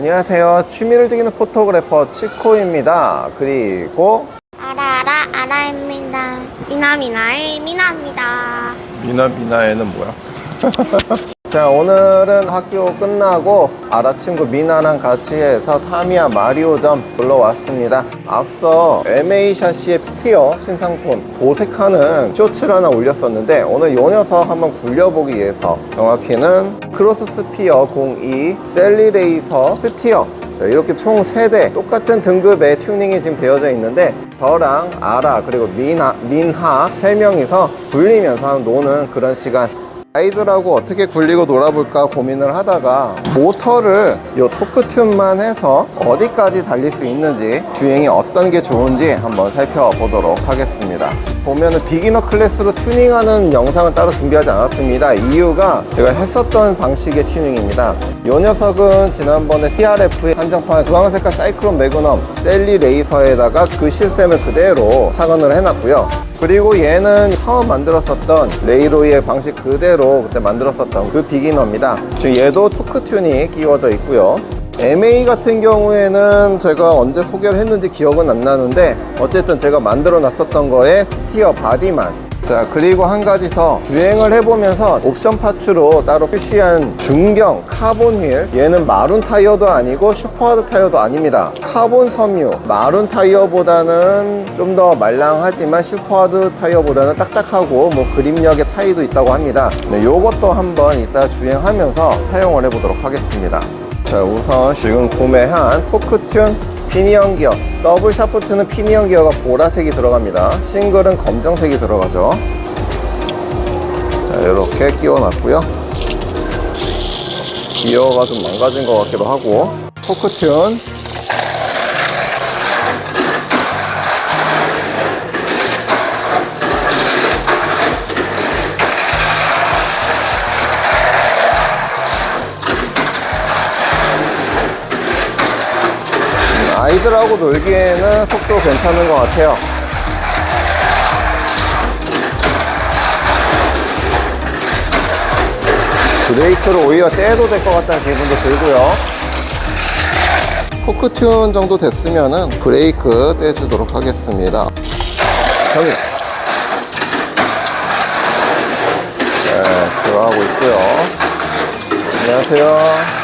안녕하세요. 취미를 즐기는 포토그래퍼 치코입니다. 그리고 알아 알아입니다. 미나미나의 미나입니다. 미나 미나에는 뭐야? 자 오늘은 학교 끝나고 아라 친구 미나랑 같이 해서 타미야 마리오점 놀러 왔습니다. 앞서 MA 샤시의 스티어 신상품 도색하는 쇼츠를 하나 올렸었는데 오늘 요 녀석 한번 굴려보기 위해서 정확히는 크로스 스피어 02 셀리레이서 스티어. 자, 이렇게 총 3대 똑같은 등급의 튜닝이 지금 되어져 있는데 저랑 아라 그리고 민하, 민하 3명이서 굴리면서 노는 그런 시간 아이들하고 어떻게 굴리고 놀아볼까 고민을 하다가 모터를 이 토크튠만 해서 어디까지 달릴 수 있는지 주행이 어떤 게 좋은지 한번 살펴보도록 하겠습니다. 보면은 비기너 클래스로 튜닝하는 영상은 따로 준비하지 않았습니다. 이유가 제가 했었던 방식의 튜닝입니다. 이 녀석은 지난번에 CRF의 한정판 주황 색깔 사이클론 매그넘 셀리 레이서에다가 그 시스템을 그대로 착안을 해놨고요 그리고 얘는 처음 만들었었던 레이로이의 방식 그대로 그때 만들었었던 그 비기너입니다. 지금 얘도 토크 튠이 끼워져 있고요. MA 같은 경우에는 제가 언제 소개를 했는지 기억은 안 나는데 어쨌든 제가 만들어 놨었던 거에 스티어 바디만 자 그리고 한 가지 더 주행을 해보면서 옵션 파츠로 따로 표시한 중경 카본 휠. 얘는 마룬 타이어도 아니고 슈퍼하드 타이어도 아닙니다. 카본 섬유. 마룬 타이어보다는 좀 더 말랑하지만 슈퍼하드 타이어보다는 딱딱하고 뭐 그립력의 차이도 있다고 합니다. 네, 요것도 한번 이따 주행하면서 사용을 해보도록 하겠습니다. 자 우선 지금 구매한 토크튠 피니언 기어. 더블 샤프트는 피니언 기어가 보라색이 들어갑니다. 싱글은 검정색이 들어가죠. 자 이렇게 끼워놨고요. 기어가 좀 망가진 것 같기도 하고. 토크튠 아이들하고 놀기에는 속도 괜찮은 것 같아요. 브레이크를 오히려 떼도 될 것 같다는 기분도 들고요. 포크 튠 정도 됐으면은 브레이크 떼주도록 하겠습니다. 저기. 네, 들어가고 있고요. 안녕하세요.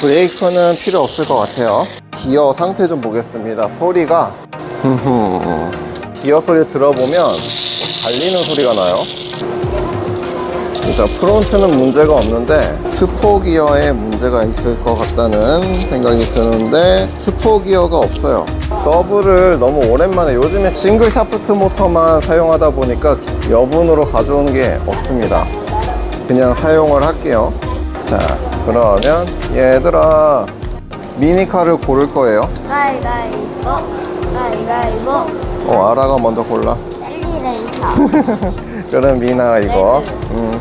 브레이크는 필요 없을 것 같아요. 기어 상태 좀 보겠습니다. 소리가 기어 소리 들어보면 달리는 소리가 나요. 일단 프론트는 문제가 없는데 스포 기어에 문제가 있을 것 같다는 생각이 드는데 스포 기어가 없어요. 더블을 너무 오랜만에 요즘에 싱글 샤프트 모터만 사용하다 보니까 여분으로 가져온 게 없습니다. 그냥 사용을 할게요. 자, 그러면 얘들아 미니카를 고를 거예요. 가위가위보 가위가위보 어, 아라가 먼저 골라. 셀리레이서 그럼 미나 이거. 음.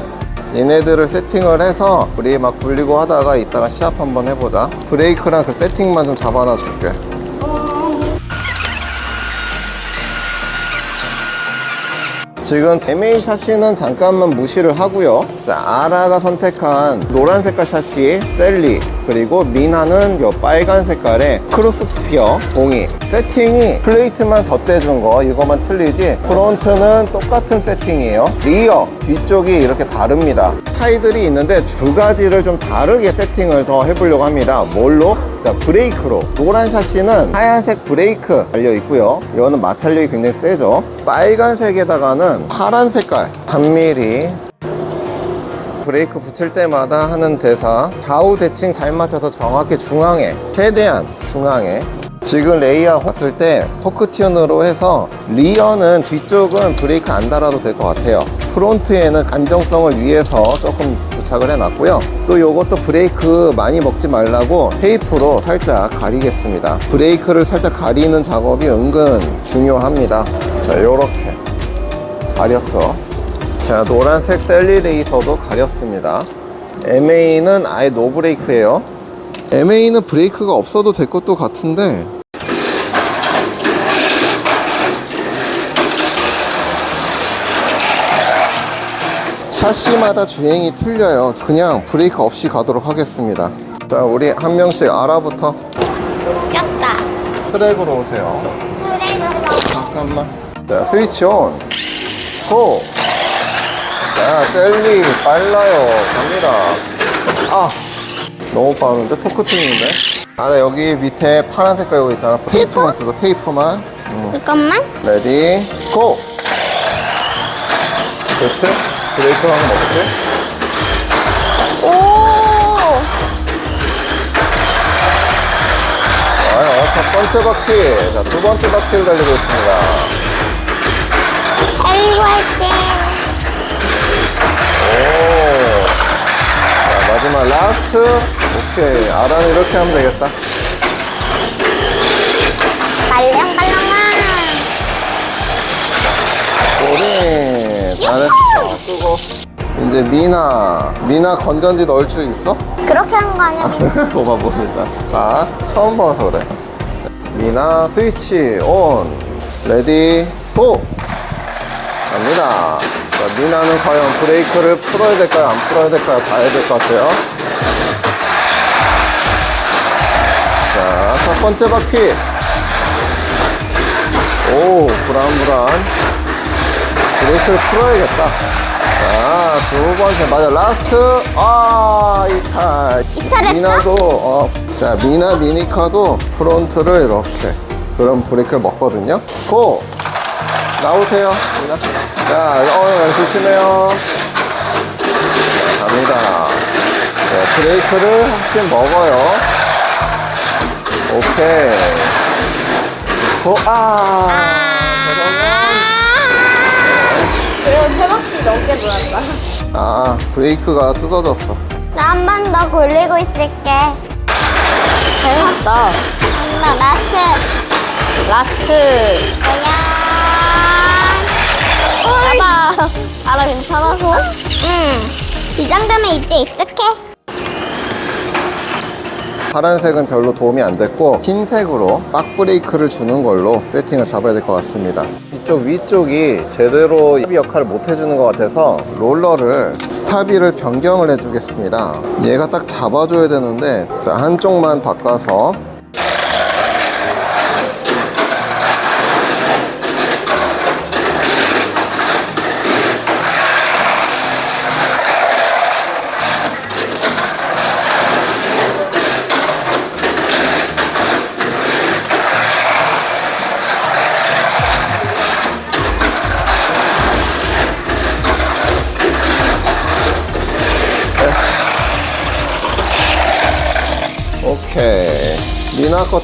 얘네들을 세팅을 해서 우리 막 굴리고 하다가 이따가 시합 한번 해보자. 브레이크랑 그 세팅만 좀 잡아놔 줄게. 지금 제메이 샤시는 잠깐만 무시를 하고요. 자, 아라가 선택한 노란 색깔 샤시 셀리 그리고 미나는 요 빨간 색깔의 크로스 스피어 공이 세팅이 플레이트만 덧대준 거 이거만 틀리지 프론트는 똑같은 세팅이에요. 리어 뒤쪽이 이렇게 다릅니다. 타이들이 있는데 두 가지를 좀 다르게 세팅을 더 해보려고 합니다. 뭘로? 자 브레이크로 노란 샤시는 하얀색 브레이크 달려 있고요 이거는 마찰력이 굉장히 세죠 빨간색에다가는 파란 색깔 3mm 브레이크 붙일 때마다 하는 대사. 좌우 대칭 잘 맞춰서 정확히 중앙에 최대한 중앙에. 지금 레이아웃 봤을 때 토크 튠으로 해서 리어는 뒤쪽은 브레이크 안 달아도 될 것 같아요. 프론트에는 안정성을 위해서 조금 부착을 해놨고요. 또 요것도 브레이크 많이 먹지 말라고 테이프로 살짝 가리겠습니다. 브레이크를 살짝 가리는 작업이 은근 중요합니다. 자 요렇게 가렸죠 자, 노란색 셀리 레이서도 가렸습니다. MA는 아예 노 브레이크예요. MA는 브레이크가 없어도 될 것도 같은데 샤시마다 주행이 틀려요. 그냥 브레이크 없이 가도록 하겠습니다. 자, 우리 한 명씩 알아부터 꼈다. 트랙으로 오세요. 트레이너서 잠깐만. 자, 스위치 온. 고! 자, 셀리, 빨라요. 갑니다. 아! 너무 빠른데? 토크팅인데? 아래 여기 밑에 파란 색깔 여기 있잖아. 테이프만 뜯어, 테이프만. 음. 잠깐만. 레디, 고! 그렇지? 브레이크 하면 없지? 오. 좋아요. 첫 번째 바퀴. 자, 두 번째 바퀴를 달리고 있습니다. 달리고 할게. 오. 자, 마지막 라스트. 오케이. 아라는 이렇게 하면 되겠다. 말랑말랑아. 우리 잘했어. 쓰고. 이제 미나. 미나 건전지 넣을 수 있어? 그렇게 한 거 아니야? 뭐가 모르자. 자, 처음 봐서 그래. 자, 미나 스위치 온. 레디 고! 갑니다. 자, 미나는 과연 브레이크를 풀어야 될까요? 안 풀어야 될까요? 봐야 될 것 같아요. 자, 첫 번째 바퀴. 오, 불안불안. 브레이크를 풀어야겠다. 자, 두 번째, 맞아, 라스트. 아, 이탈. 이탈했어? 미나도, 어, 자, 미나 미니카도 프론트를 이렇게. 그럼 브레이크를 먹거든요. 고! 나오세요. 자, 어, 조심해요. 자, 갑니다. 네, 브레이크를 확실히 먹어요. 오케이. 고, 아. 그리고 세 바퀴 넘게 돌았다. 아, 브레이크가 뜯어졌어. 나 한 번더 굴리고 있을게. 잘했다. 한번 라스트. 라스트. 과연. 잡아. 알아, 괜찮아서? 응. 이 정도면 이제 익숙해. 파란색은 별로 도움이 안 됐고 흰색으로 박 브레이크를 주는 걸로 세팅을 잡아야 될 것 같습니다 이쪽 위쪽이 제대로 힙 역할을 못 해주는 것 같아서 롤러를 스타비를 변경을 해주겠습니다 얘가 딱 잡아줘야 되는데 자 한쪽만 바꿔서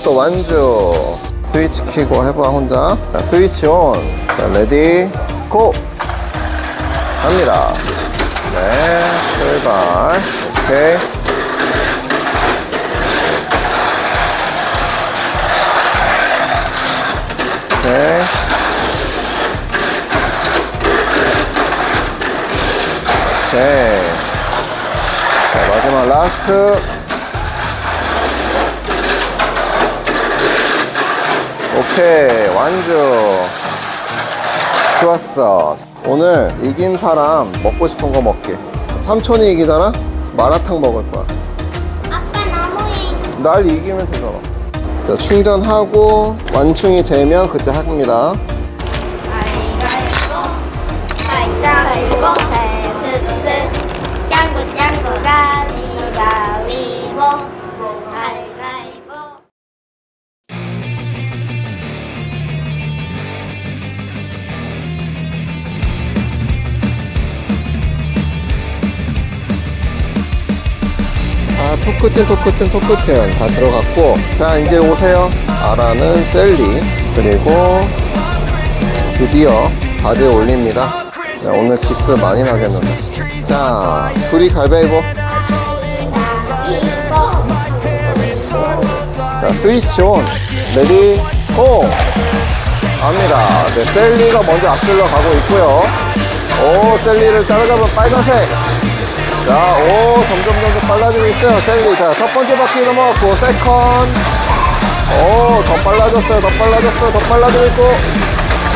것도 완주. 스위치 키고 해봐 혼자. 자, 스위치 온. 자, 레디 고! 갑니다. 네 출발. 오케이. 오케이. 오케이. 자 마지막 라스트 오케이 완주. 좋았어. 오늘 이긴 사람 먹고 싶은 거 먹게 삼촌이 이기잖아? 마라탕 먹을 거야. 아빠 너무해. 날 이기면 되잖아. 자, 충전하고 완충이 되면 그때 합니다 토크틴 토크틴 토크틴 다 들어갔고 자 이제 오세요. 아라는 셀리 그리고 드디어 바디에 올립니다. 자, 오늘 기스 많이 나겠는데 자 둘이 가위바위보. 자 스위치 온. 레디 고! 갑니다. 네 셀리가 먼저 앞질러 가고 있고요. 오, 셀리를 따라잡은 빨간색. 자, 오, 점점 점점 빨라지고 있어요. 셀리. 자, 첫 번째 바퀴 넘어갔고, 세컨. 오, 더 빨라졌어요. 더 빨라졌어요. 더 빨라지고 있고.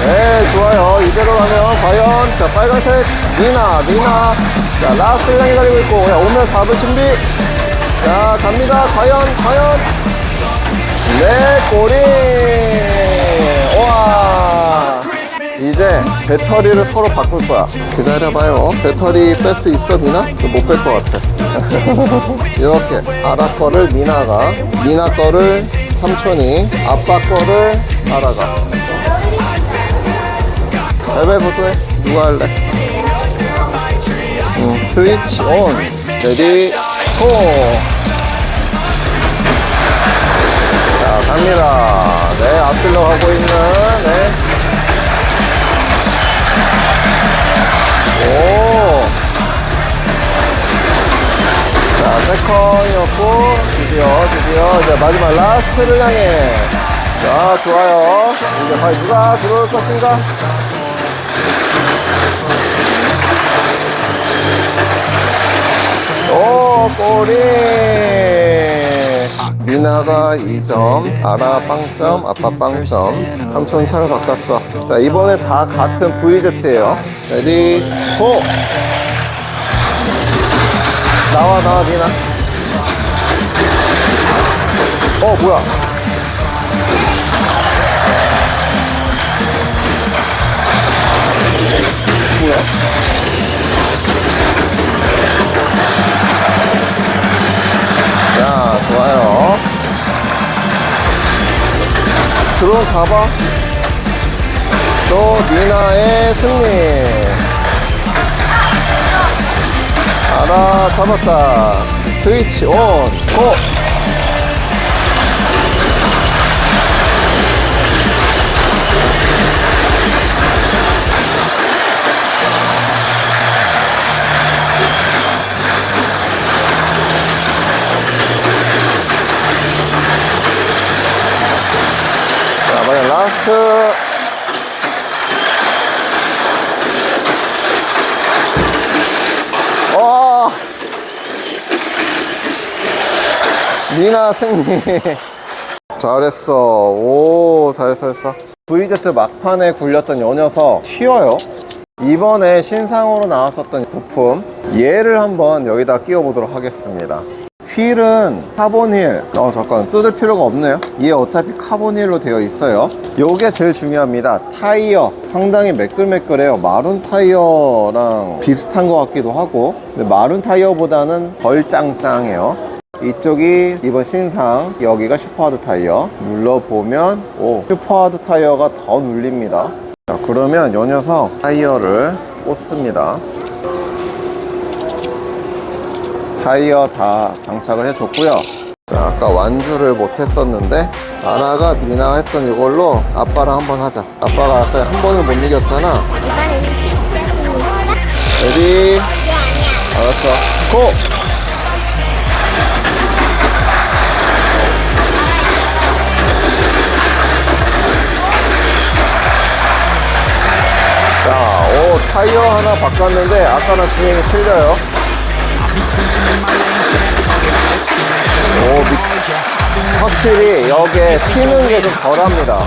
네, 좋아요. 이대로 가면 과연 자 빨간색 미나 미나 자 라스트 를 향해 가리고 있고 야, 오면 4분 준비 자 갑니다. 과연 과연 네 꼬리 와 이제 배터리를 서로 바꿀 거야 기다려봐요 배터리 뺄 수 있어 미나? 못 뺄 것 같아 이렇게 아라 거를 미나가 미나 거를 삼촌이 아빠 거를 아라가 가위바위보도 해. 누가 할래? 응, 스위치 온. 레디, 고! 자, 갑니다. 네, 앞질러 가고 있는, 네. 오! 자, 세컨이었고, 드디어, 드디어, 이제 마지막 라스트를 향해. 자, 좋아요. 이제 과연 누가 들어올 것인가? 오 꼬리 미나가 2점 아라 빵점 아빠 빵점 삼촌 차를 바꿨어 자 이번에 다 같은 VZ예요. 레디 고 나와 나와 미나. 어 뭐야? 뭐야? 자, 좋아요. 드론 잡아. 또 미나의 승리. 알아, 잡았다. 스위치 온, 고! 자, 마지막 라스트. 어! 미나 승리. 잘했어. 오, 잘했어, 잘했어. VZ 막판에 굴렸던 요 녀석 튀어요. 이번에 신상으로 나왔었던 부품 얘를 한번 여기다 끼워 보도록 하겠습니다. 휠은 카본 휠. 어, 잠깐. 뜯을 필요가 없네요. 얘 어차피 카본 휠로 되어 있어요. 요게 제일 중요합니다. 타이어. 상당히 매끌매끌해요. 마룬 타이어랑 비슷한 것 같기도 하고. 근데 마룬 타이어보다는 덜 짱짱해요. 이쪽이 이번 신상, 여기가 슈퍼하드 타이어. 눌러보면, 오, 슈퍼하드 타이어가 더 눌립니다. 자, 그러면 요 녀석 타이어를 꽂습니다. 타이어 다 장착을 해줬고요. 자, 아까 완주를 못했었는데 아라가 미나 했던 이걸로 아빠랑 한번 하자. 아빠가 아까 한 번을 못 이겼잖아. 이번에는. 레디. 알았어. 고! 타이어 하나 바꿨는데 아까랑 주행이 틀려요. 오, 미- 확실히 여기에 튀는 게 좀 덜합니다.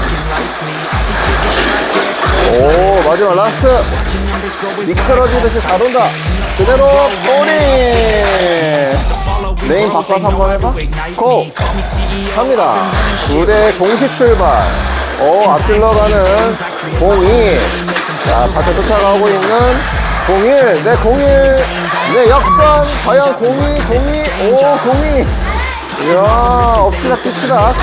오, 마지막 라스트. 미끄러지듯이 잘 온다. 그대로 꼬리. 레인 바꿔서 한번 해봐. 고! 갑니다. 둘의 동시 출발. 오, 앞질러 가는 02. 자, 같이 쫓아가고 있는 01. 네, 01. 네, 역전. 과연 02, 02. 오, 02. 이야, 엎치락 뒤치락.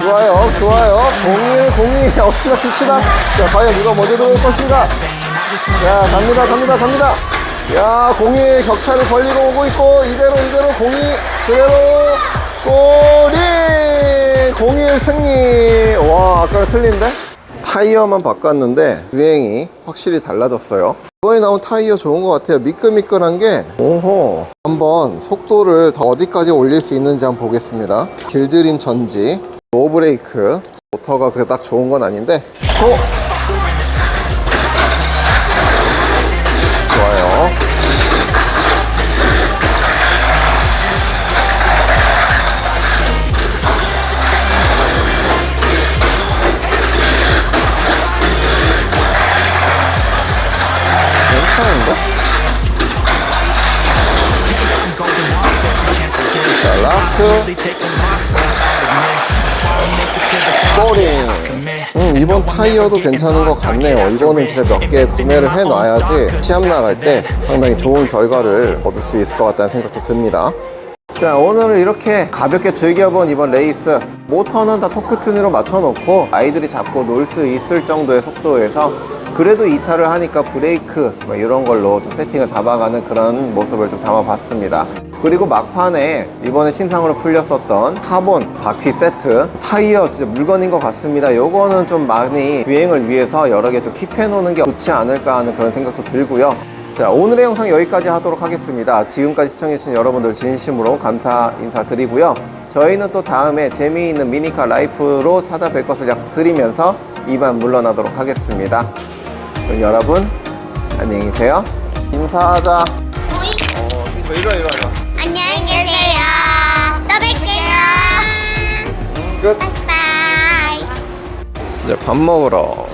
좋아요, 좋아요. 01, 02. 엎치락 뒤치락. 자, 과연 누가 먼저 들어올 것인가? 자, 갑니다, 갑니다, 갑니다. 야, 02 격차를 벌리고 오고 있고, 이대로, 이대로 02 그대로 꼬리! 01 승리! 와, 아까 틀린데? 타이어만 바꿨는데, 주행이 확실히 달라졌어요. 이번에 나온 타이어 좋은 것 같아요. 미끌미끌한 게, 오호. 한번 속도를 더 어디까지 올릴 수 있는지 한번 보겠습니다. 길들인 전지, 로우 브레이크. 모터가 딱 좋은 건 아닌데, 고! 스타트 스코링 음, 이번 타이어도 괜찮은 것 같네요. 이거는 진짜 몇 개 구매를 해놔야지 시합 나갈 때 상당히 좋은 결과를 얻을 수 있을 것 같다는 생각도 듭니다. 자 오늘은 이렇게 가볍게 즐겨본 이번 레이스. 모터는 다 토크튜닝으로 맞춰놓고 아이들이 잡고 놀 수 있을 정도의 속도에서 그래도 이탈을 하니까 브레이크 뭐 이런 걸로 좀 세팅을 잡아가는 그런 모습을 좀 담아봤습니다 그리고 막판에 이번에 신상으로 풀렸었던 카본 바퀴 세트. 타이어 진짜 물건인 것 같습니다. 요거는 좀 많이 주행을 위해서 여러 개좀 킵해 놓는 게 좋지 않을까 하는 그런 생각도 들고요. 자 오늘의 영상 여기까지 하도록 하겠습니다. 지금까지 시청해주신 여러분들 진심으로 감사 인사드리고요. 저희는 또 다음에 재미있는 미니카 라이프로 찾아뵐 것을 약속드리면서 이만 물러나도록 하겠습니다. 여러분 안녕히 계세요. 인사하자. 어, 이리 와안 끝 바이바이. 이제 밥 먹으러